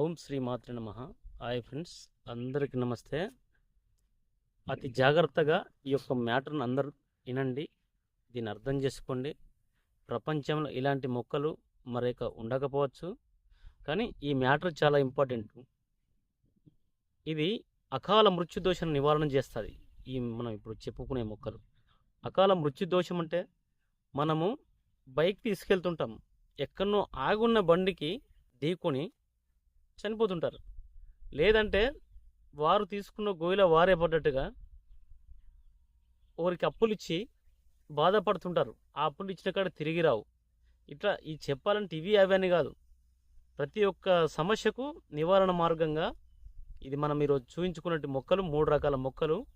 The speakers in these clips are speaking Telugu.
ఓం శ్రీ మాతృ నమ. హాయ్ ఫ్రెండ్స్ అందరికీ నమస్తే. అతి జాగ్రత్తగా ఈ యొక్క మ్యాటర్ను అందరూ వినండి దీన్ని అర్థం చేసుకోండి. ప్రపంచంలో ఇలాంటి మొక్కలు మరొక ఉండకపోవచ్చు. కానీ ఈ మ్యాటర్ చాలా ఇంపార్టెంట్. ఇది అకాల మృత్యుదోషం నివారణ చేస్తుంది. ఈ మనం ఇప్పుడు చెప్పుకునే మొక్కలు. అకాల మృత్యుదోషం అంటే మనము బైక్ తీసుకెళ్తుంటాం. ఎక్కడనో ఆగున్న బండికి ఢీకొని చనిపోతుంటారు. లేదంటే వారు తీసుకున్న గోయిల వారే పడ్డట్టుగా ఒకరికి అప్పులు ఇచ్చి బాధపడుతుంటారు. ఆ అప్పులు ఇచ్చిన కాడ తిరిగి రావు. ఇట్లా ఈ చెప్పాలంటే ఇవి అవి అని కాదు. ప్రతి ఒక్క సమస్యకు నివారణ మార్గంగా ఇది మనం ఈరోజు చూపించుకున్నట్టు మొక్కలు మూడు రకాల మొక్కలు.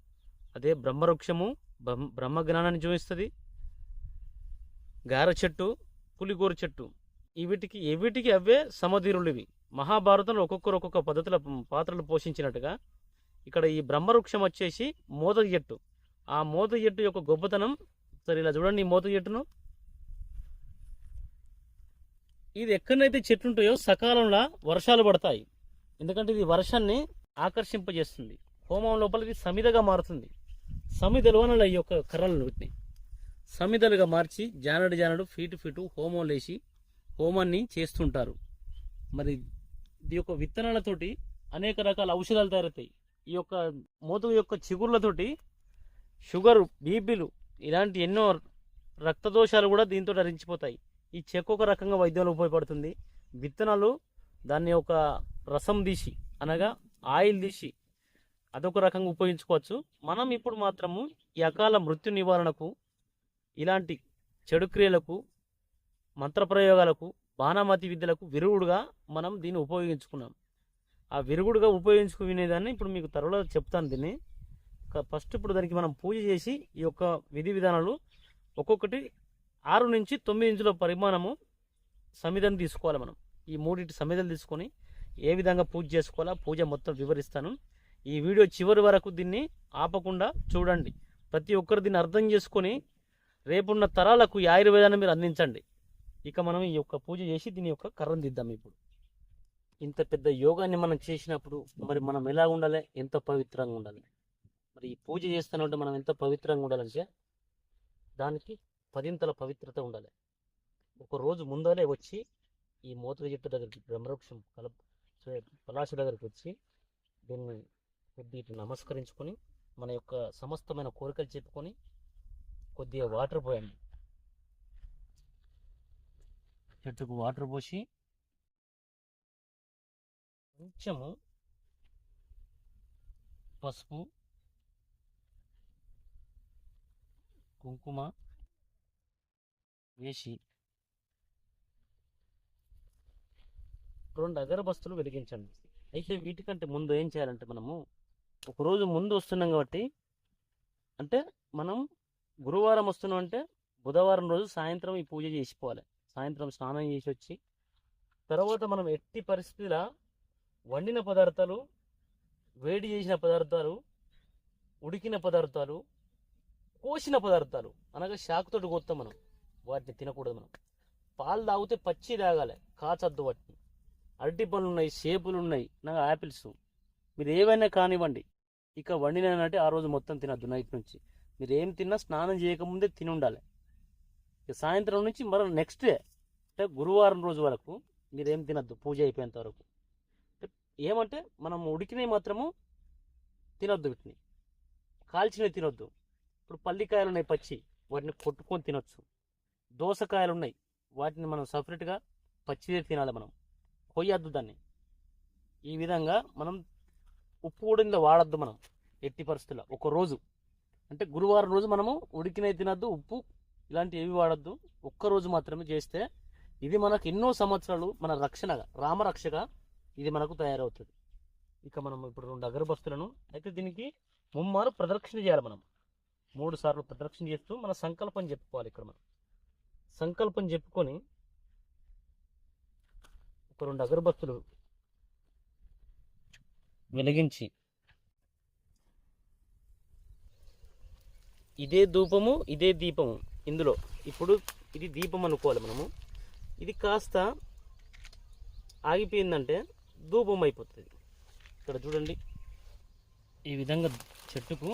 అదే బ్రహ్మవృక్షము బ్రహ్మ బ్రహ్మ జ్ఞానాన్ని చూపిస్తుంది. గార చెట్టు పులిగోరు చెట్టు. ఈ వీటికి ఎవిటికి అవే సమధీరులు ఇవి. మహాభారతంలో ఒక్కొక్కరు ఒక్కొక్క పద్ధతుల పాత్రలు పోషించినట్టుగా ఇక్కడ ఈ బ్రహ్మవృక్షం వచ్చేసి మోద చెట్టు. ఆ మోత చెట్టు యొక్క గొప్పతనం సరే ఇలా చూడండి ఈ మోదక ఇది ఎక్కడైతే చెట్లు ఉంటాయో సకాలంలో వర్షాలు పడతాయి. ఎందుకంటే ఇది వర్షాన్ని ఆకర్షింపజేస్తుంది. హోమం లోపల ఇది సమిదగా మారుతుంది. సమిదలోన ఈ యొక్క కర్రలను వీటిని సమిదలుగా మార్చి జానడు జానడు ఫీటు ఫీటు హోమం లేచి హోమాన్ని చేస్తుంటారు. మరి ఈ యొక్క విత్తనాలతోటి అనేక రకాల ఔషధాలు తయారవుతాయి. ఈ యొక్క మోతుగు యొక్క చిగుర్లతోటి షుగర్ బీపీలు ఇలాంటి ఎన్నో రక్తదోషాలు కూడా దీంతో హరించిపోతాయి. ఈ చెక్కు ఒక రకంగా వైద్యంలో ఉపయోగపడుతుంది. విత్తనాలు దాన్ని ఒక రసం తీసి అనగా ఆయిల్ తీసి అదొక రకంగా ఉపయోగించుకోవచ్చు. మనం ఇప్పుడు మాత్రము ఈ అకాల మృత్యు నివారణకు ఇలాంటి చెడు క్రియలకు మంత్రప్రయోగాలకు బాణామతి విద్యలకు విరుగుడుగా మనం దీన్ని ఉపయోగించుకున్నాం. ఆ విరుగుడుగా ఉపయోగించుకునేదాన్ని ఇప్పుడు మీకు తర్వాత చెప్తాను దీన్ని. ఫస్ట్ ఇప్పుడు దానికి మనం పూజ చేసి ఈ యొక్క విధి విధానాలు ఒక్కొక్కటి ఆరు నుంచి తొమ్మిది ఇంచుల పరిమాణము సమిధను తీసుకోవాలి మనం. ఈ మూడింటి సమిధలు తీసుకొని ఏ విధంగా పూజ చేసుకోవాలా పూజ మొత్తం వివరిస్తాను. ఈ వీడియో చివరి వరకు దీన్ని ఆపకుండా చూడండి. ప్రతి ఒక్కరు దీన్ని అర్థం చేసుకొని రేపున్న తరాలకు ఈ ఆయుర్వేదాన్ని మీరు అందించండి. ఇక మనం ఈ యొక్క పూజ చేసి దీని యొక్క కర్రను దిద్దాం ఇప్పుడు. ఇంత పెద్ద యోగాన్ని మనం చేసినప్పుడు మరి మనం ఎలా ఉండాలి? ఎంత పవిత్రంగా ఉండాలి? మరి ఈ పూజ చేస్తున్నట్టు మనం ఎంత పవిత్రంగా ఉండాలంటే దానికి పదింతల పవిత్రత ఉండాలి. ఒక రోజు ముందరే వచ్చి ఈ మోతుగ చెట్టు దగ్గరికి బ్రహ్మవృక్షం కల పలాశ దగ్గరికి వచ్చి దీన్ని కొద్దిగా నమస్కరించుకొని మన యొక్క సమస్తమైన కోరికలు చెప్పుకొని కొద్దిగా వాటర్ పోయండి. చెట్టుకు వాటర్ పోసి కొంచెము పసుపు కుంకుమ వేసి రెండు అగరబస్తులు వెలిగించండి. అయితే వీటికంటే ముందు ఏం చేయాలంటే మనము ఒకరోజు ముందు వస్తున్నాం కాబట్టి అంటే మనం గురువారం వస్తున్నాం అంటే బుధవారం రోజు సాయంత్రం ఈ పూజ చేసిపోవాలి. సాయంత్రం స్నానం చేసి వచ్చి తర్వాత మనం ఎట్టి పరిస్థితిలో వండిన పదార్థాలు వేడి చేసిన పదార్థాలు ఉడికిన పదార్థాలు కోసిన పదార్థాలు అనగా శాఖతోటి కొత్త మనం వాటిని తినకూడదు మనం. పాలు తాగితే పచ్చి తాగాలి కాచద్దు వాటిని. అరటి పనులు ఉన్నాయి సేపులు ఉన్నాయి నాకు యాపిల్స్ మీరు ఏవైనా కానివ్వండి ఇక వండినంటే ఆ రోజు మొత్తం తినద్దు నైట్ నుంచి. మీరు ఏం తిన్నా స్నానం చేయకముందే తిని ఉండాలి సాయంత్రం నుంచి మరో నెక్స్ట్ డే అంటే గురువారం రోజు వరకు మీరేం తినద్దు పూజ అయిపోయేంత వరకు. ఏమంటే మనం ఉడికినవి మాత్రము తినొద్దు వీటిని. కాల్చినవి తినొద్దు. ఇప్పుడు పల్లికాయలు ఉన్నాయి పచ్చి. వాటిని కొట్టుకొని తినొచ్చు. దోసకాయలు ఉన్నాయి. వాటిని మనం సపరేట్గా పచ్చిదే తినాలి మనం. కొయ్యద్దు దాన్ని. ఈ విధంగా మనం ఉప్పు కూడా ఇందులో వాడద్దు మనం ఎట్టి పరిస్థితుల్లో. ఒక రోజు. అంటే గురువారం రోజు మనము ఉడికినవి తినద్దు ఉప్పు ఇలాంటి ఏవి వాడద్దు. ఒక్క రోజు మాత్రమే చేస్తే ఇది మనకు ఎన్నో సంవత్సరాలు మన రక్షణగా రామరక్షగా ఇది మనకు తయారవుతుంది. ఇక మనం ఇప్పుడు రెండు అగరబస్తులను అయితే దీనికి ముమ్మారు ప్రదక్షిణ చేయాలి మనం. మూడు సార్లు ప్రదక్షిణ చేస్తూ మన సంకల్పం చెప్పుకోవాలి ఇక్కడ మనం. సంకల్పం చెప్పుకొని ఒక రెండు అగరబత్తులు వెలిగించి ఇదే ధూపము ఇదే దీపము. ఇందులో ఇప్పుడు ఇది దీపం అనుకోవాలి మనము. ఇది కాస్త ఆగిపోయిందంటే ధూపం అయిపోతుంది. ఇక్కడ చూడండి. ఈ విధంగా చెట్టుకు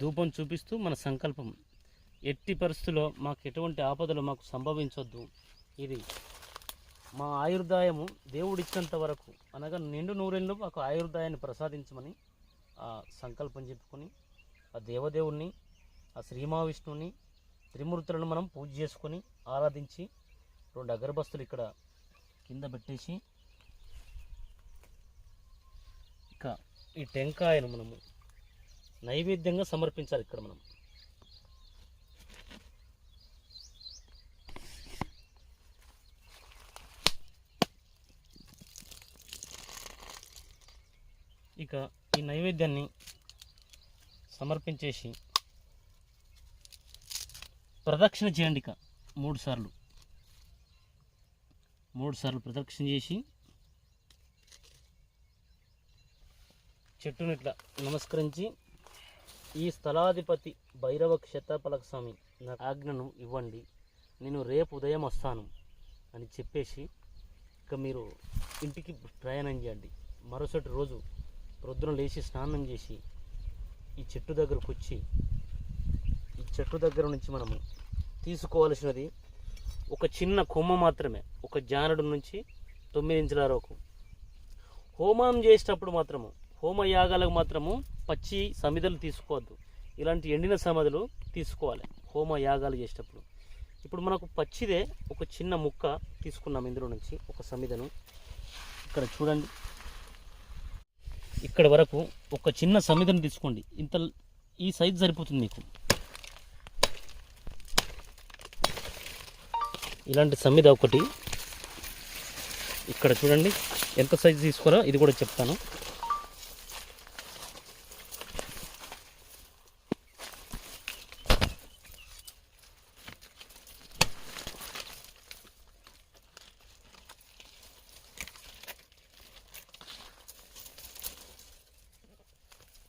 ధూపం చూపిస్తూ మన సంకల్పం. ఎట్టి పరిస్థితుల్లో మాకు ఎటువంటి ఆపదలు మాకు సంభవించొద్దు. ఇది మా ఆయుర్దాయము దేవుడిచ్చినంత వరకు అనగా నిండు నూరేళ్ళు మాకు ఆయుర్దాయాన్ని ప్రసాదించమని ఆ సంకల్పం చెప్పుకొని ఆ దేవదేవుణ్ణి ఆ శ్రీమహావిష్ణువుని త్రిమూర్తులను మనం పూజ చేసుకొని ఆరాధించి రెండు అగరబస్తులు ఇక్కడ కింద పెట్టేసి ఇక ఈ టెంకాయను మనము నైవేద్యంగా సమర్పించాలి ఇక్కడ మనం. ఇక ఈ నైవేద్యాన్ని సమర్పించేసి ప్రదక్షిణ చేయండి ఇక మూడు సార్లు. మూడు సార్లు ప్రదక్షిణ చేసి చెట్టును ఇట్లా నమస్కరించి ఈ స్థలాధిపతి భైరవ క్షేత్రపలక స్వామి నా ఆజ్ఞను ఇవ్వండి. నేను రేపు ఉదయం వస్తాను అని చెప్పేసి ఇక మీరు ఇంటికి ప్రయాణం చేయండి. మరుసటి రోజు ప్రొద్దున లేచి స్నానం చేసి ఈ చెట్టు దగ్గరకు వచ్చి చెట్టు దగ్గర నుంచి మనము తీసుకోవాల్సినది ఒక చిన్న కొమ్మ మాత్రమే ఒక జానడు నుంచి తొమ్మిది ఇంచుల వరకు. హోమం చేసేటప్పుడు మాత్రము హోమ యాగాలకు మాత్రము పచ్చి సమిధలు తీసుకోవద్దు. ఇలాంటి ఎండిన సమిధలు తీసుకోవాలి హోమ యాగాలు చేసేటప్పుడు. ఇప్పుడు మనకు పచ్చిదే ఒక చిన్న ముక్క తీసుకున్నాం ఇందులో నుంచి ఒక సమిధను ఇక్కడ చూడండి. ఇక్కడ వరకు ఒక చిన్న సమిధను తీసుకోండి. ఇంత ఈ సైజు సరిపోతుంది మీకు. ఇలాంటి సమ్మిద ఒకటి. ఇక్కడ చూడండి ఎంత సైజు తీసుకోరో ఇది కూడా చెప్తాను.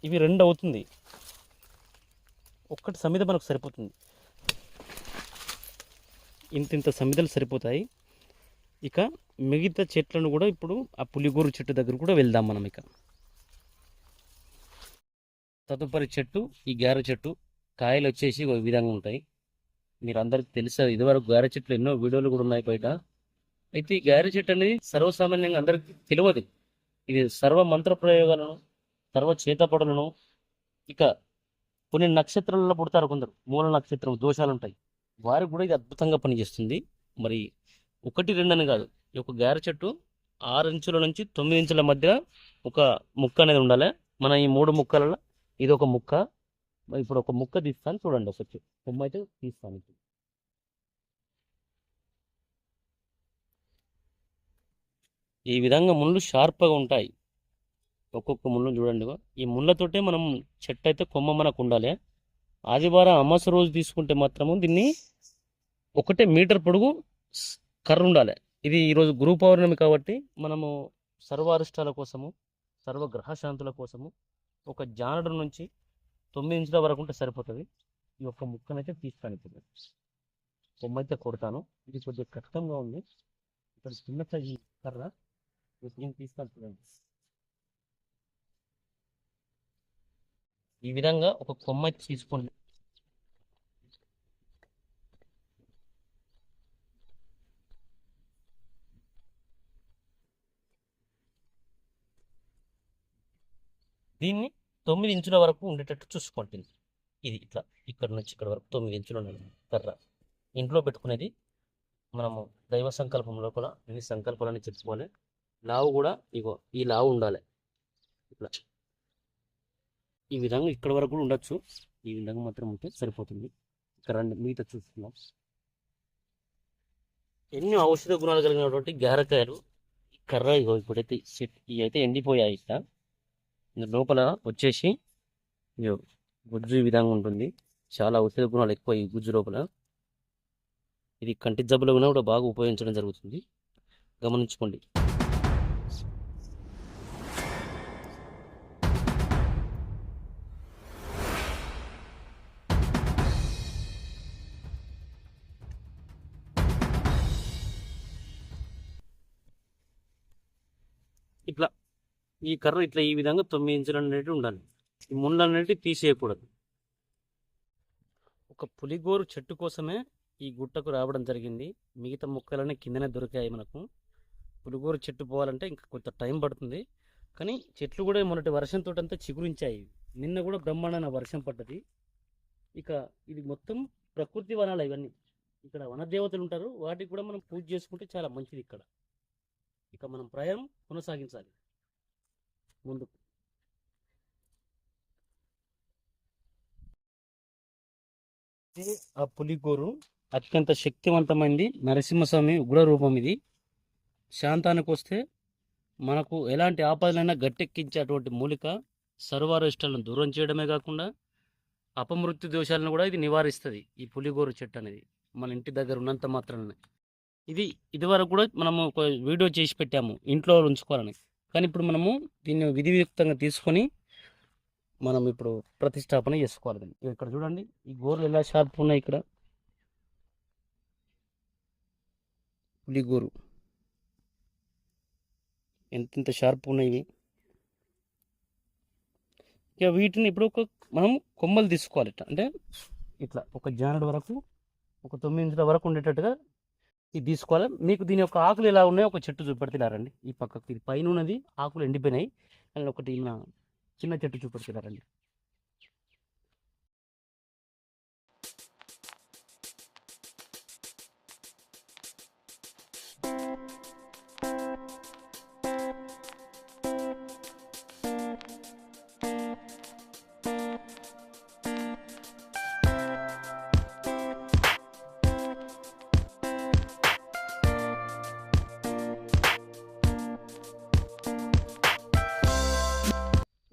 ఇవి రెండు అవుతుంది. ఒక్కటి సమిధ మనకు సరిపోతుంది. ఇంత ఇంత సమిధలు సరిపోతాయి. ఇక మిగతా చెట్లను కూడా ఇప్పుడు ఆ పులిగూరు చెట్టు దగ్గర కూడా వెళ్దాం మనం ఇక. తదుపరి చెట్టు ఈ గార చెట్టు కాయలు వచ్చేసి ఒక విధంగా ఉంటాయి. మీరు అందరికీ తెలుసా ఇదివరకు గారె చెట్లు ఎన్నో వీడియోలు కూడా ఉన్నాయి బయట. అయితే ఈ గారె చెట్టు అనేది సర్వసామాన్యంగా అందరికీ తెలియదు. ఇది సర్వ మంత్ర ప్రయోగాలను సర్వ చేతపడులను ఇక కొన్ని నక్షత్రాలలో పుడతారు కొందరు. మూల నక్షత్రం దోషాలు ఉంటాయి. వారికి కూడా ఇది అద్భుతంగా పనిచేస్తుంది. మరి ఒకటి రెండు అని కాదు. ఈ యొక్క గార చెట్టు ఆరు ఇంచుల నుంచి తొమ్మిది ఇంచుల మధ్య ఒక ముక్క అనేది ఉండాలి. మన ఈ మూడు ముక్కలలో ఇది ఒక ముక్క. మరి ఇప్పుడు ఒక ముక్క తీస్తాను చూడండి ఒకటి కొమ్మ అయితే తీస్తాను ఇప్పుడు. ఈ విధంగా ముళ్ళు షార్ప్గా ఉంటాయి. ఒక్కొక్క ముళ్ళు చూడండి ఈ ముళ్ళతోటే మనం చెట్టు అయితే కొమ్మ మనకు ఉండాలి. ఆదివారం అమాస రోజు తీసుకుంటే మాత్రము దీన్ని ఒకటే మీటర్ పొడుగు కర్ర ఉండాలి. ఇది ఈరోజు గురు పౌర్ణమి కాబట్టి మనము సర్వారిష్టాల కోసము సర్వ గ్రహశాంతుల కోసము ఒక జానడం నుంచి తొమ్మిది ఇంచుల వరకు ఉంటే సరిపోతుంది. ఈ యొక్క ముక్కనైతే తీస్తాను ఇప్పుడు. కొమ్మ అయితే కొడతాను. ఇది కొద్దిగా కష్టంగా ఉంది. ఇక్కడ చిన్న సైజు కర్ర. దీన్ని తీస్తాను ఈ విధంగా ఒక కొమ్మ తీసుకోండి. దీన్ని తొమ్మిది ఇంచుల వరకు ఉండేటట్టు చూసుకోండి. ఇది ఇట్లా ఇక్కడ నుంచి ఇక్కడ వరకు తొమ్మిది ఇంచులు ఉండాలి. కర్ర. ఇంట్లో పెట్టుకునేది మనము దైవ సంకల్పంలో కూడా అన్ని సంకల్పాలని చెప్పుకోవాలి. లావు కూడా ఇగో ఈ లావు ఉండాలి. ఇట్లా. ఈ విధంగా ఇక్కడ వరకు కూడా ఉండొచ్చు. ఈ విధంగా మాత్రం ఉంటే సరిపోతుంది. ఇక్కడ రండి మిగతా చూస్తున్నాం. ఎన్నో ఔషధ గుణాలు కలిగినటువంటి గారకాయలు కర్ర ఇగో ఇప్పుడైతే ఇవి అయితే ఎండిపోయాయి ఇక్కడ లోపల వచ్చేసి ఇగో గుజ్జు ఈ విధంగా ఉంటుంది. చాలా ఔషధ గుణాలు ఎక్కువ ఈ గుజ్జు లోపల. ఇది కంటి జబ్బులు కూడా బాగా ఉపయోగించడం జరుగుతుంది. గమనించుకోండి. ఈ కర్ర ఇట్లా ఈ విధంగా తొమ్మిది ఇంచులు అనేటివి ఉండాలి. ఈ ముళ్ళు అనేటివి తీసేయకూడదు. ఒక పులిగోరు చెట్టు కోసమే ఈ గుట్టకు రావడం జరిగింది. మిగతా మొక్కలన్నీ కిందనే దొరికాయి మనకు. పులిగోరు చెట్టు పోవాలంటే ఇంకా కొంత టైం పడుతుంది. కానీ చెట్లు కూడా మొన్నటి వర్షంతో అంతా చిగురించాయి. నిన్న కూడా బ్రహ్మాండమైన వర్షం పడ్డది. ఇక ఇది మొత్తం ప్రకృతి వనాలు ఇవన్నీ. ఇక్కడ వనదేవతలు ఉంటారు. వాటికి కూడా మనం పూజ చేసుకుంటే చాలా మంచిది ఇక్కడ. ఇక మనం ప్రయాణం కొనసాగించాలి. ముందుకు ఆ పులిగోరు అత్యంత శక్తివంతమైనది నరసింహస్వామి ఉగ్ర రూపం ఇది. శాంతానికి వస్తే మనకు ఎలాంటి ఆపదలైనా గట్టెక్కించేటువంటి మూలిక సర్వారిష్టాలను దూరం చేయడమే కాకుండా అపమృత్యు దోషాలను కూడా ఇది నివారిస్తుంది ఈ పులిగోరు చెట్టు అనేది. మన ఇంటి దగ్గర ఉన్నంత మాత్రమే ఇది ఇదివరకు కూడా మనము ఒక వీడియో చేసి పెట్టాము ఇంట్లో ఉంచుకోవాలని. కానీ ఇప్పుడు మనము దీన్ని విధియుక్తంగా తీసుకొని మనం ఇప్పుడు ప్రతిష్టాపన చేసుకోవాలి దీన్ని. ఇక్కడ చూడండి. ఈ గోర్లు ఎలా షార్ప్ ఉన్నాయి ఇక్కడ? పులిగోరు. గోరు ఎంతెంత షార్ప్ ఉన్నాయి ఇక వీటిని ఇప్పుడు ఒక మనం కొమ్మలు తీసుకోవాలి ఇట్లా. అంటే ఇట్లా ఒక జానడు వరకు ఒక తొమ్మిది ఇంచుల వరకు ఉండేటట్టుగా ఇది తీసుకోవాలి? మీకు దీని యొక్క ఆకులు ఎలా ఉన్నాయో ఒక చెట్టు చూపెడుతున్నారండి. ఈ పక్కకు ఇది పైన ఉన్నది ఆకులు ఎండిపోయినాయి. అండ్ ఒకటి చిన్న చెట్టు చూపెడుతున్నారండి.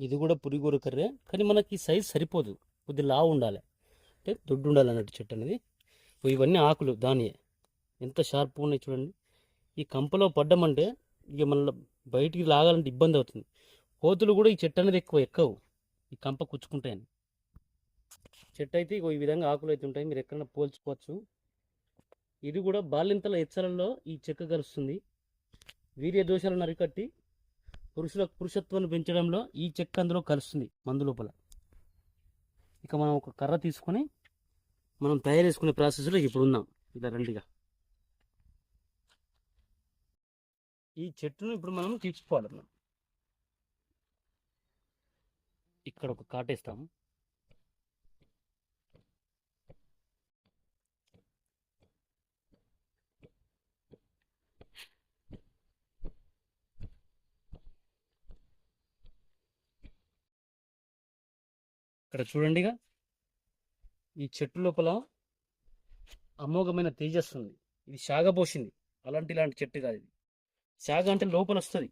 ఇది కూడా పురిగూర కర్రే. కానీ మనకి సైజ్ సరిపోదు. కొద్ది లావు ఉండాలి. అంటే దొడ్డు ఉండాలి అన్నట్టు చెట్టు అనేది. ఇవన్నీ ఆకులు దానియే. ఎంత షార్ప్గా ఉన్నాయి చూడండి. ఈ కంపలో పడ్డమంటే ఇక మళ్ళీ బయటికి లాగాలంటే ఇబ్బంది అవుతుంది. కోతులు కూడా ఈ చెట్టు అనేది ఎక్కువ ఎక్కవు. ఈ కంప కుచ్చుకుంటాయని. చెట్టు అయితే ఈ విధంగా ఆకులు అయితే ఉంటాయి. మీరు ఎక్కడైనా పోల్చుకోవచ్చు. ఇది కూడా బాలింతల ఎచ్చలలో ఈ చెక్క కలుస్తుంది. వీర్య దోషాలను అరికట్టి పురుషుల పురుషత్వాన్ని పెంచడంలో ఈ చెక్క అందులో కలుస్తుంది మందు లోపల. ఇక మనం ఒక కర్ర తీసుకొని మనం తయారు చేసుకునే ప్రాసెస్లో ఇప్పుడు ఉన్నాం. ఇలా రెండుగా. ఈ చెట్టును ఇప్పుడు మనం తీసుకోవాలి ఇక్కడ ఒక కాటేస్తాము. ఇక్కడ చూడండిగా ఈ చెట్టు లోపల అమోఘమైన తేజస్సు ఉంది. ఇది శాగ పోసింది అలాంటి ఇలాంటి చెట్టు కాదు ఇది. శాగ అంటే లోపల వస్తుంది.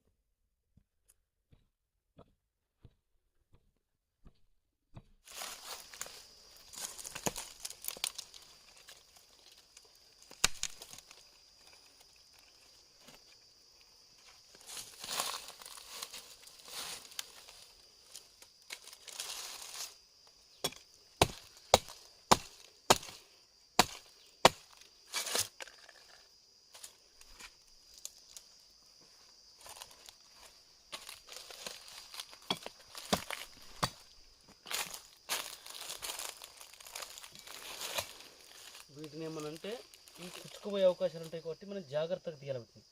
వీటిని ఏమనంటే ఈ కుచ్చుకుపోయే అవకాశాలు ఉంటాయి కాబట్టి మనం జాగ్రత్తగా తీయాలి వీటిని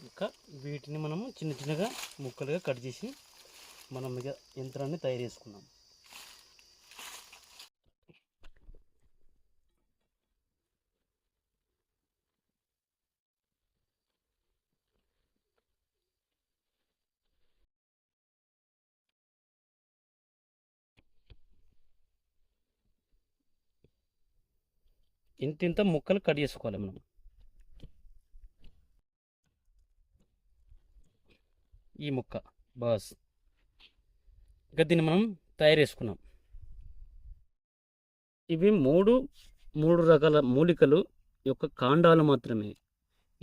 ఇంకా వీటిని మనము చిన్న చిన్నగా ముక్కలుగా కట్ చేసి మనం ఇక యంత్రాన్ని తయారు చేసుకున్నాం ఇంత ఇంత ముక్కలు కట్ చేసుకోవాలి మనం. ఈ ముక్క బాస్. ఇక దీన్ని మనం తయారు చేసుకున్నాం ఇవి మూడు మూడు రకాల మూలికలు యొక్క కాండాలు మాత్రమే.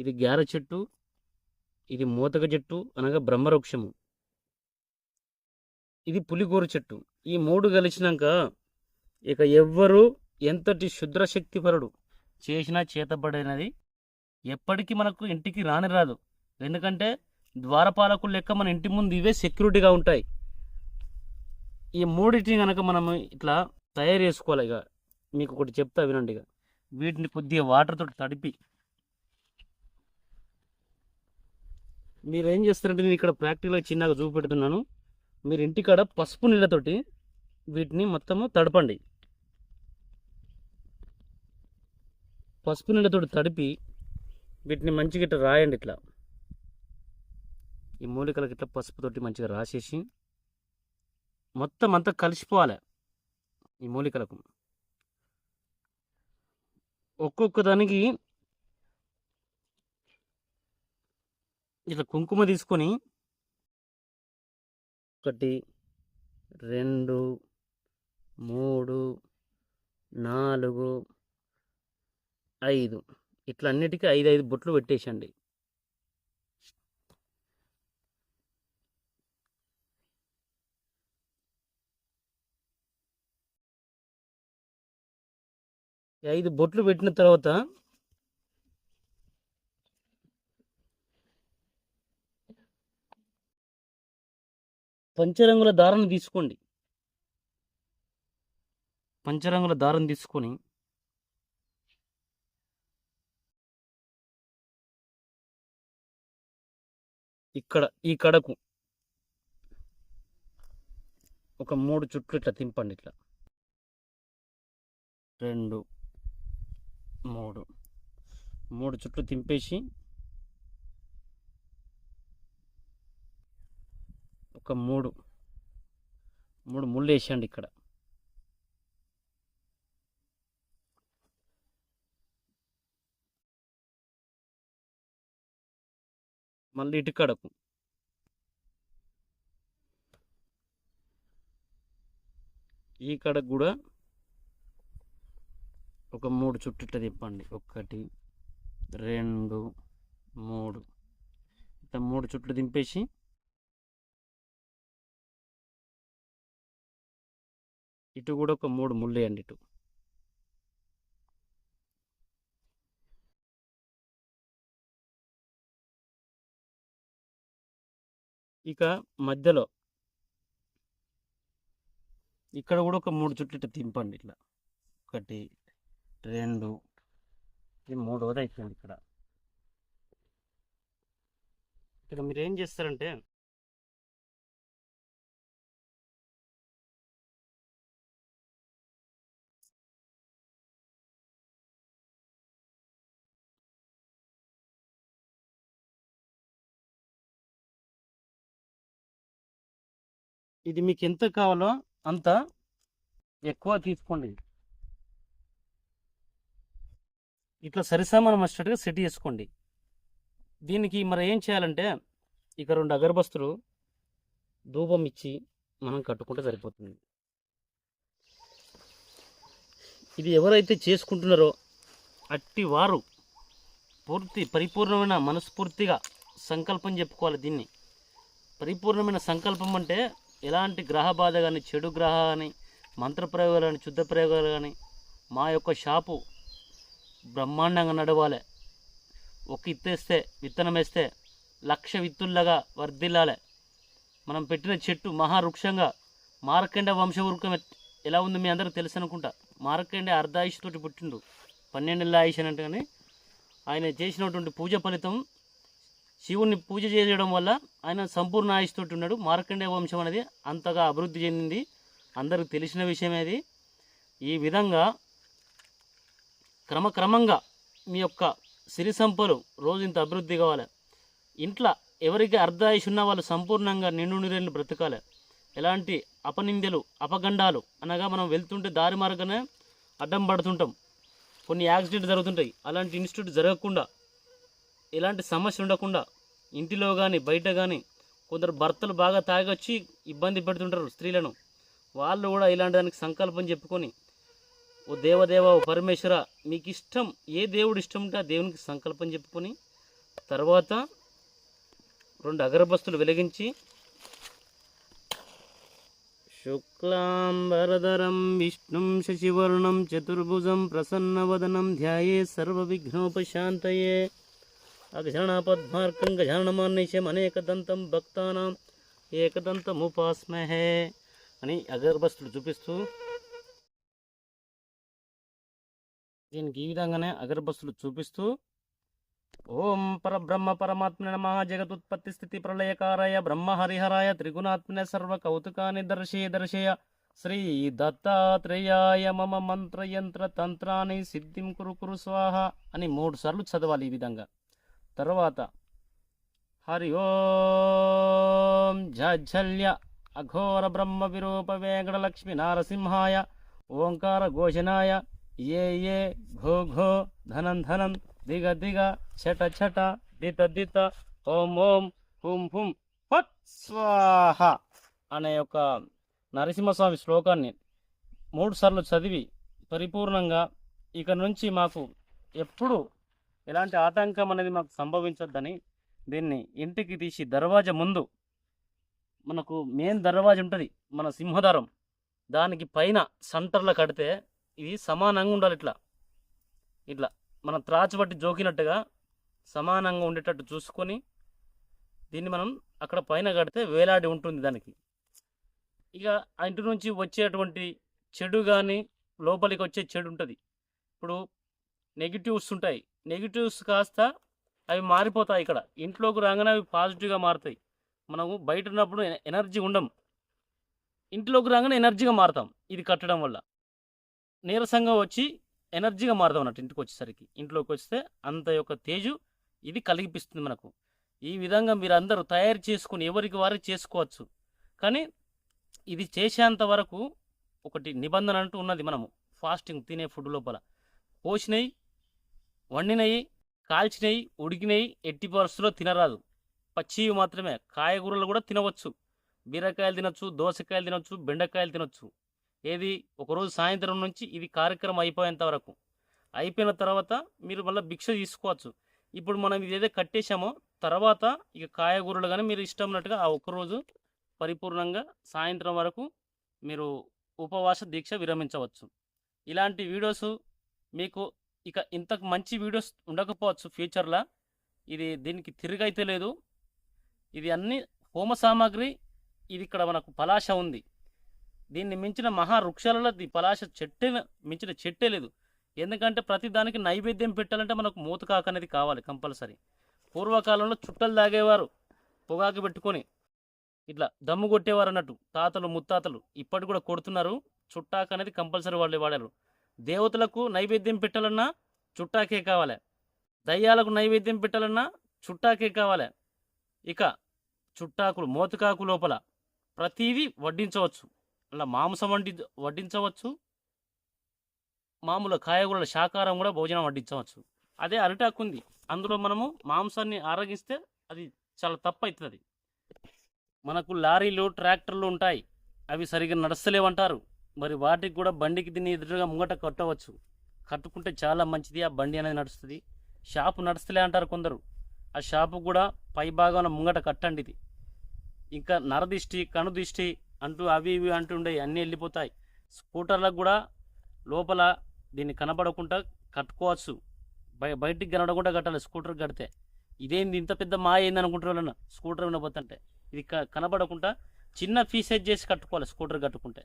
ఇది గ్యార చెట్టు ఇది మోతక చెట్టు అనగా బ్రహ్మవృక్షము ఇది పులిగోరు చెట్టు. ఈ మూడు కలిసినాక ఇక ఎవ్వరు ఎంతటి శుద్ర శక్తిపరుడు చేసినా చేతబడినది. ఎప్పటికీ మనకు ఇంటికి రాని రాదు. ఎందుకంటే ద్వారపాలకులు లెక్క మన ఇంటి ముందు ఇవే సెక్యూరిటీగా ఉంటాయి. ఈ మూడింటిని కనుక మనం ఇట్లా తయారు చేసుకోవాలి ఇక. మీకు ఒకటి చెప్తా వినండి ఇక. వీటిని కొద్దిగా వాటర్తో తడిపి. మీరు ఏం చేస్తారంటే నేను ఇక్కడ ప్రాక్టికల్గా చిన్నగా చూపెడుతున్నాను. మీరు ఇంటికాడ పసుపు నీళ్ళతోటి వీటిని మొత్తము తడపండి. పసుపు నీళ్ళతోటి తడిపి వీటిని మంచిగా ఇట్లా రాయండి ఇట్లా. ఈ మూలికలకి ఇట్లా పసుపుతోటి మంచిగా రాసేసి మొత్తం అంతా కలిసిపోవాలి ఈ మూలికలకు. ఒక్కొక్క దానికి ఇట్లా కుంకుమ తీసుకొని ఒకటి రెండు మూడు నాలుగు ఐదు. ఇట్లా అన్నిటికీ ఐదు ఐదు బొట్లు పెట్టేసండి. ఐదు బొట్లు పెట్టిన తర్వాత పంచరంగుల దారం తీసుకోండి. పంచరంగుల దారం తీసుకొని ఇక్కడ ఈ కడకు. ఒక మూడు చుట్లు ఇట్లా తింపండి ఇట్లా. రెండు మూడు. మూడు చుట్లు తింపేసి ఒక మూడు మూడు ముళ్ళు వేసేయండి ఇక్కడ. మళ్ళీ ఇటు కడకు. ఈ కడకు కూడా ఒక మూడు చుట్టుట తిప్పండి. ఒకటి రెండు మూడు. ఇట్లా మూడు చుట్లు దింపేసి ఇటు కూడా ఒక మూడు ముళ్ళు వేయండి ఇటు. ఇక మధ్యలో ఇక్కడ కూడా ఒక మూడు చుట్లు ఇట్లా తింపండి ఇట్లా. ఒకటి రెండు ఇది మూడవది అయిపోయింది ఇక్కడ. ఇక్కడ మీరు ఏం చేస్తారంటే ఇది మీకు ఎంత కావాలో అంత ఎక్కువ తీసుకోండి. ఇట్లా సరిసమానం వచ్చినట్టుగా సెట్ చేసుకోండి. దీనికి మరి ఏం చేయాలంటే ఇక రెండు అగరబస్తులు ధూపం ఇచ్చి మనం కట్టుకుంటే సరిపోతుంది. ఇది ఎవరైతే చేసుకుంటున్నారో అట్టి వారు పూర్తి పరిపూర్ణమైన మనస్ఫూర్తిగా సంకల్పం చెప్పుకోవాలి దీన్ని. పరిపూర్ణమైన సంకల్పం అంటే ఎలాంటి గ్రహ బాధ కానీ చెడు గ్రహ కానీ మంత్రప్రయోగాలు కానీ శుద్ధ ప్రయోగాలు కానీ మా యొక్క షాపు బ్రహ్మాండంగా నడవాలి. ఒక ఇత్తేస్తే విత్తనం వేస్తే లక్ష విత్తుల్లాగా వర్ధిల్లాలి. మనం పెట్టిన చెట్టు మహావృక్షంగా మార్కండ వంశవృక్షం ఎలా ఉంది మీ అందరూ తెలుసు అనుకుంటా. మార్కండే అర్ధాయుషతోటి పుట్టిండు. పన్నెండేళ్ళ ఆయుష్ అని అంటే కానీ ఆయన చేసినటువంటి పూజ ఫలితం శివుణ్ణి పూజ చేయడం వల్ల ఆయన సంపూర్ణ ఆయుష్తోటి ఉన్నాడు. మార్కండే వంశం అనేది అంతగా అభివృద్ధి చెందింది. అందరికి తెలిసిన విషయమే అది. ఈ విధంగా క్రమక్రమంగా మీ యొక్క సిరి సంపలు రోజు ఇంత అభివృద్ధి కావాలి. ఇంట్లో ఎవరికి అర్ధాయుష్ ఉన్న వాళ్ళు సంపూర్ణంగా నిండు నిరేళ్ళు బ్రతకాలి. ఎలాంటి అపనిందెలు అపగండాలు అనగా మనం వెళ్తుంటే దారి మార్గనే అడ్డం పడుతుంటాం. కొన్ని యాక్సిడెంట్ జరుగుతుంటాయి. అలాంటి ఇన్స్టిట్యూట్ జరగకుండా ఎలాంటి సమస్య ఉండకుండా ఇంటిలో కానీ బయట కానీ కొందరు భర్తలు బాగా తాగొచ్చి ఇబ్బంది పెడుతుంటారు స్త్రీలను. వాళ్ళు కూడా ఇలాంటి దానికి సంకల్పం చెప్పుకొని ఓ దేవదేవ ఓ పరమేశ్వర మీకు ఇష్టం ఏ దేవుడు ఇష్టం ఉంటే ఆ దేవునికి సంకల్పం చెప్పుకొని తర్వాత రెండు అగరబస్తులు వెలిగించి శుక్లాంబరధరం విష్ణుం శశివర్ణం చతుర్భుజం ప్రసన్నవదనం ధ్యాయే సర్వవిఘ్నోపశాంతయే అఘజనపద్మార్కం గజానమాన్నిశం అనేకదంతం భక్తానాం ఏకదంతముపాస్మహే అని అగరబస్తులు చూపిస్తూ దీనికి ఈ విధంగానే అగరబస్తులు చూపిస్తూ ఓం పరబ్రహ్మ పరమాత్మ నమ జగతుత్పత్తి స్థితి ప్రళయకారాయ బ్రహ్మ హరిహరాయ త్రిగుణాత్మన సర్వ కౌతుకాని దర్శే దర్శయ శ్రీ దత్తాత్రేయాయ మమ మంత్రయంత్ర తంత్రాన్ని సిద్ధిం కురు కురు స్వాహ అని మూడు సార్లు చదవాలి ఈ విధంగా। తర్వాత హరి ఓం ఝల్య అఘోర బ్రహ్మ విరూప వెంకటలక్ష్మి నారసింహాయ ఓంకార ఘోషణాయ ఏ ఏ ఘో ఘో ధనం ధనం దిగ దిగ ఛట ఛట దిత దిత ఓం ఓం హుం హుం ఫట్ స్వాహ అనే ఒక నరసింహస్వామి శ్లోకాన్ని మూడు సార్లు చదివి పరిపూర్ణంగా ఇక నుంచి మాకు ఎప్పుడు ఎలాంటి ఆటంకం అనేది మాకు సంభవించొద్దని దీన్ని ఇంటికి తీసి దర్వాజా ముందు మనకు మెయిన్ దర్వాజా ఉంటుంది మన సింహదారం దానికి పైన సెంటర్లో కడితే ఇది సమానంగా ఉండాలి ఇట్లా. ఇట్లా మన త్రాచు పట్టి జోకినట్టుగా సమానంగా ఉండేటట్టు చూసుకొని దీన్ని మనం అక్కడ పైన కడితే వేలాడి ఉంటుంది దానికి. ఇక ఆ ఇంటి నుంచి వచ్చేటువంటి చెడు కానీ లోపలికి వచ్చే చెడు ఉంటుంది. ఇప్పుడు నెగిటివ్స్ ఉంటాయి. నెగిటివ్స్ కాస్త అవి మారిపోతాయి ఇక్కడ. ఇంట్లోకి రాగానే అవి పాజిటివ్గా మారుతాయి. మనము బయట ఉన్నప్పుడు ఎనర్జీ ఉండం. ఇంట్లోకి రాగానే ఎనర్జీగా మారుతాం. ఇది కట్టడం వల్ల. నీరసంగా వచ్చి ఎనర్జీగా మారుతాం అన్నట్టు ఇంటికి వచ్చేసరికి. ఇంట్లోకి వస్తే అంత యొక్క తేజు ఇది కలిగిపిస్తుంది మనకు. ఈ విధంగా మీరు అందరూ తయారు చేసుకుని ఎవరికి వారు చేసుకోవచ్చు. కానీ ఇది చేసేంత వరకు ఒకటి నిబంధన అంటూ ఉన్నది మనము. ఫాస్టింగ్ తినే ఫుడ్ లోపల. పోసినవి వండినవి కాల్చినవి ఉడికినవి ఎట్టి పరిస్థితుల్లో తినరాదు. పచ్చివి మాత్రమే. కాయగూరలు కూడా తినవచ్చు. బీరకాయలు తినొచ్చు దోసకాయలు తినొచ్చు బెండకాయలు తినొచ్చు. ఏది? ఒకరోజు సాయంత్రం నుంచి ఇది కార్యక్రమం అయిపోయేంత వరకు. అయిపోయిన తర్వాత మీరు మళ్ళీ భిక్ష తీసుకోవచ్చు. ఇప్పుడు మనం ఇది ఏదో కట్టేశామో తర్వాత ఇక కాయగూరలు కానీ మీరు ఇష్టం ఉన్నట్టుగా ఆ ఒక్కరోజు పరిపూర్ణంగా సాయంత్రం వరకు మీరు ఉపవాస దీక్ష విరమించవచ్చు. ఇలాంటి వీడియోస్ మీకు ఇక ఇంతకు మంచి వీడియోస్ ఉండకపోవచ్చు ఫ్యూచర్లో. ఇది దీనికి తిరిగైతే లేదు. ఇది అన్ని హోమ సామాగ్రి ఇది ఇక్కడ మనకు పలాశ ఉంది. దీన్ని మించిన మహా వృక్షాలలో ఈ పలాశ చెట్టే మించిన చెట్టే లేదు. ఎందుకంటే ప్రతి దానికి నైవేద్యం పెట్టాలంటే మనకు మూతకాక అనేది కావాలి కంపల్సరీ. పూర్వకాలంలో చుట్టలు తాగేవారు పొగాకు పెట్టుకొని ఇట్లా దమ్ము కొట్టేవారు అన్నట్టు. తాతలు ముత్తాతలు ఇప్పటి కూడా కొడుతున్నారు. చుట్టాక అనేది కంపల్సరీ వాళ్ళు వాడారు. దేవతలకు నైవేద్యం పెట్టాలన్నా చుట్టాకే కావాలి. దయ్యాలకు నైవేద్యం పెట్టాలన్నా చుట్టాకే కావాలి. ఇక చుట్టాకులు మోతుకాకు లోపల ప్రతిదీ వడ్డించవచ్చు. అలా మాంసం వండి వడ్డించవచ్చు. మామూలు కాయగూరల శాకారం కూడా భోజనం వడ్డించవచ్చు. అదే అరిటాకు ఉంది అందులో మనము మాంసాన్ని ఆరగిస్తే అది చాలా తప్పు అవుతుంది మనకు లారీలు ట్రాక్టర్లు ఉంటాయి. అవి సరిగ్గా నడుస్తలేవంటారు. మరి వాటికి కూడా బండికి దీన్ని ఎదురుగా ముంగట కట్టవచ్చు. కట్టుకుంటే చాలా మంచిది. ఆ బండి అనేది నడుస్తుంది. షాపు నడుస్తలే అంటారు కొందరు. ఆ షాపు కూడా పై భాగంలో ముంగట కట్టండి ఇది. ఇంకా నరదిష్టి కనుదిష్టి అంటూ అవి ఇవి అంటుండే అన్నీ వెళ్ళిపోతాయి. స్కూటర్లకు కూడా లోపల దీన్ని కనబడకుండా కట్టుకోవచ్చు. బయ బయటికి కనబడకుండా కట్టాలి స్కూటర్ కడితే. ఇదేంది? ఇంత పెద్ద మా ఏంది అనుకుంటారు స్కూటర్ వినబోతుంటే. ఇది క- కనబడకుండా చిన్న ఫీసేజ్ చేసి కట్టుకోవాలి స్కూటర్ కట్టుకుంటే.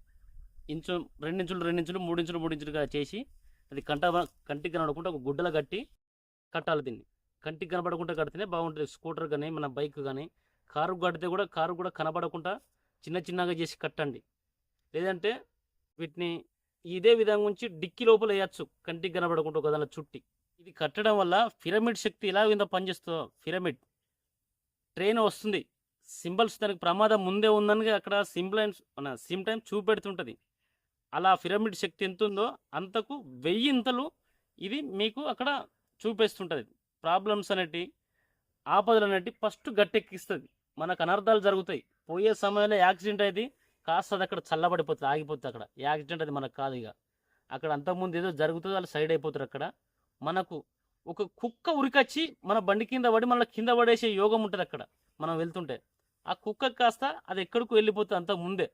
ఇంచు రెండించులు రెండించులు మూడించులు మూడించులుగా చేసి అది కంట కంటికి కనబడకుండా ఒక గుడ్డలో కట్టి కట్టాలి దీన్ని. కంటికి కనబడకుండా కడితేనే బాగుంటుంది. స్కూటర్ కానీ మన బైక్ కానీ కారు కడితే కూడా కారు కూడా కనబడకుండా చిన్న చిన్నగా చేసి కట్టండి. లేదంటే వీటిని ఇదే విధంగా ఉంచి డిక్కి లోపల వేయచ్చు. కంటికి కనబడకుండా ఒక దాని చుట్టి. ఇది కట్టడం వల్ల పిరమిడ్ శక్తి ఎలా విందో పనిచేస్తుందో పిరమిడ్ ట్రైన్ వస్తుంది. సింబల్స్ దానికి ప్రమాదం ముందే ఉందని అక్కడ సింబల్స్ మన సిమ్ టైం చూపెడుతుంటుంది. అలా పిరమిడ్ శక్తి ఎంత ఉందో అంతకు వెయ్యింతలు ఇది మీకు అక్కడ చూపిస్తుంటుంది. ప్రాబ్లమ్స్ అనేటి ఆపదలు అనేటి ఫస్ట్ గట్టెక్కిస్తుంది. మనకు అనర్థాలు జరుగుతాయి. పోయే సమయంలో యాక్సిడెంట్ అయితే కాస్త అది అక్కడ చల్లబడిపోతుంది ఆగిపోతుంది అక్కడ. యాక్సిడెంట్ అది మనకు కాదు ఇక. అక్కడ అంతకుముందు ఏదో జరుగుతుందో వాళ్ళు సైడ్ అయిపోతారు అక్కడ. మనకు ఒక కుక్క ఉరికొచ్చి మన బండి కింద పడి మన కింద పడేసే యోగం ఉంటుంది అక్కడ మనం వెళ్తుంటే. ఆ కుక్క కాస్త అది ఎక్కడికి వెళ్ళిపోతుంది అంత ముందే.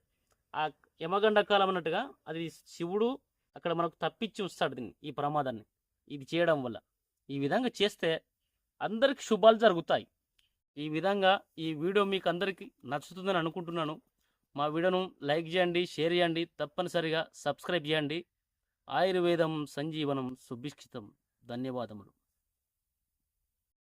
ఆ యమగండ కాలం అన్నట్టుగా అది శివుడు అక్కడ మనకు తప్పించి వస్తాడు దీన్ని ఈ ప్రమాదాన్ని. ఇది చేయడం వల్ల. ఈ విధంగా చేస్తే అందరికి శుభాలు జరుగుతాయి. ఈ విధంగా ఈ వీడియో మీకు అందరికీ నచ్చుతుందని అనుకుంటున్నాను. మా వీడియోను లైక్ చేయండి షేర్ చేయండి తప్పనిసరిగా సబ్స్క్రైబ్ చేయండి. ఆయుర్వేదం సంజీవనం సుభిక్షితం. ధన్యవాదములు.